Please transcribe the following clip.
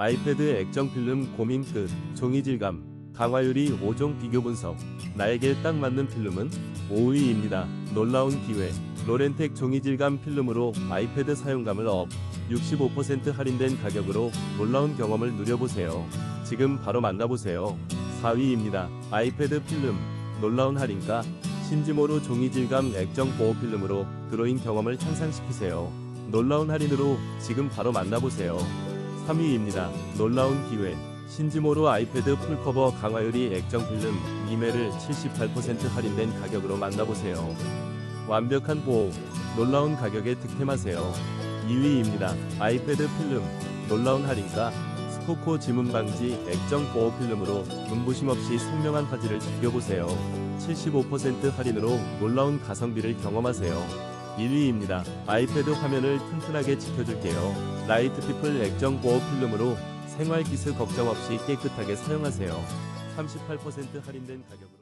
아이패드 액정 필름 고민 끝. 종이 질감, 강화율이 5종 비교 분석. 나에게 딱 맞는 필름은 5위입니다. 놀라운 기회. 로렌텍 종이 질감 필름으로 아이패드 사용감을 업. 65% 할인된 가격으로 놀라운 경험을 누려보세요. 지금 바로 만나보세요. 4위입니다. 아이패드 필름. 놀라운 할인가? 신지모로 종이 질감 액정 보호 필름으로 드로잉 경험을 향상시키세요. 놀라운 할인으로 지금 바로 만나보세요. 3위입니다. 놀라운 기회. 신지모로 아이패드 풀커버 강화유리 액정 필름 2매를 78% 할인된 가격으로 만나보세요. 완벽한 보호. 놀라운 가격에 득템하세요. 2위입니다. 아이패드 필름. 놀라운 할인가? 스코코 지문 방지 액정 보호 필름으로 눈부심 없이 선명한 화질을 즐겨보세요. 75% 할인으로 놀라운 가성비를 경험하세요. 1위입니다. 아이패드 화면을 튼튼하게 지켜줄게요. 라이트 피플 액정 보호 필름으로 생활 기스 걱정 없이 깨끗하게 사용하세요. 38% 할인된 가격으로